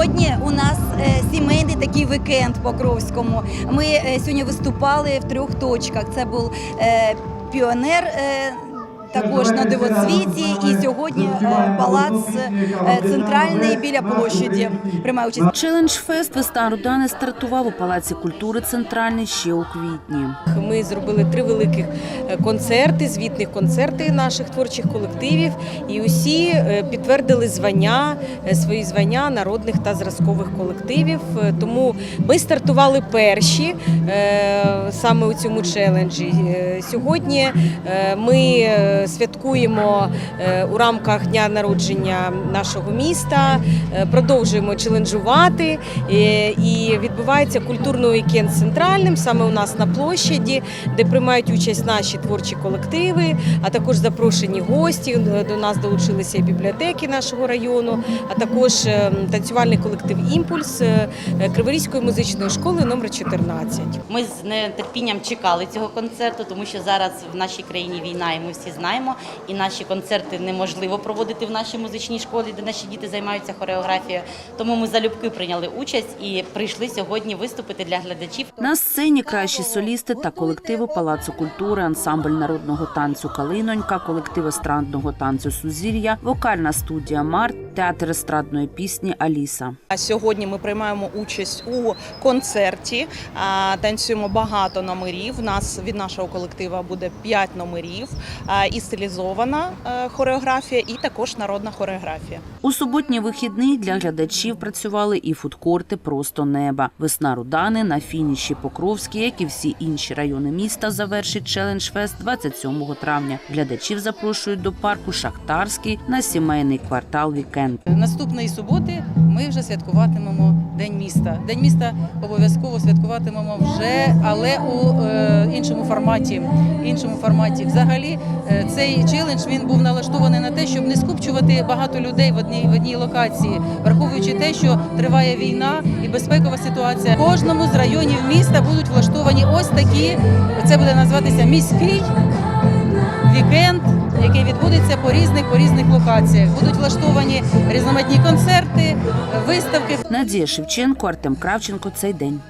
Сьогодні у нас е, сімейний такий вікенд по Кровському. Ми е, сьогодні виступали в трьох точках. Це був е, піонер. Також на дивоцвіті, і сьогодні е, палац е, центральний біля площаді приймає участь. Челендж фест весна Рудани стартував у Палаці культури Центральний ще у квітні. Ми зробили три великих е, концерти, звітних концерти наших творчих колективів, і усі підтвердили звання, свої звання народних та зразкових колективів. Тому ми стартували перші саме у цьому челенджі. Сьогодні ми святкуємо е, у рамках дня народження нашого міста, е, продовжуємо челенджувати. Е, І відбувається культурний вікенд центральним саме у нас на площаді, де приймають участь наші творчі колективи, а також запрошені гості. До нас долучилися і бібліотеки нашого району, а також танцювальний колектив Імпульс Криворізької музичної школи номер 14. Ми з нетерпінням чекали цього концерту, тому що зараз в нашій країні війна, і ми всі знаємо. І наші концерти неможливо проводити в нашій музичній школі, де наші діти займаються хореографією. Тому ми залюбки прийняли участь і прийшли сьогодні виступити для глядачів. На сцені кращі солісти та колективи Палацу культури, ансамбль народного танцю Калинонька, колектив естрадного танцю Сузір'я, вокальна студія Март, театр естрадної пісні Аліса. А Сьогодні ми приймаємо участь у концерті. Танцюємо багато номерів. У нас від нашого колектива буде 5 номерів а, і стилізована е, хореографія, і також народна хореографія. У суботні вихідний для глядачів працювали і фудкорти просто неба. Весна Рудани на фініші Покровський, як і всі інші райони міста, завершить челендж фест 27 травня. Глядачів запрошують до парку Шахтарський на сімейний квартал Вікенд. Наступної суботи ми вже святкуватимемо День міста. День міста обов'язково святкуватимемо вже, але у е, іншому форматі. Іншому форматі. Взагалі, е, цей челендж він був налаштований на те, щоб не скупчувати багато людей в одній в одній локації, враховуючи те, що триває війна і безпекова ситуація. В кожному з районів міста будуть влаштовані ось такі. Це буде називатися міський вікенд, який відбудеться по різних по різних локаціях. Будуть влаштовані різноманітні концерти, виставки. Надія Шевченко, Артем Кравченко. Цей день.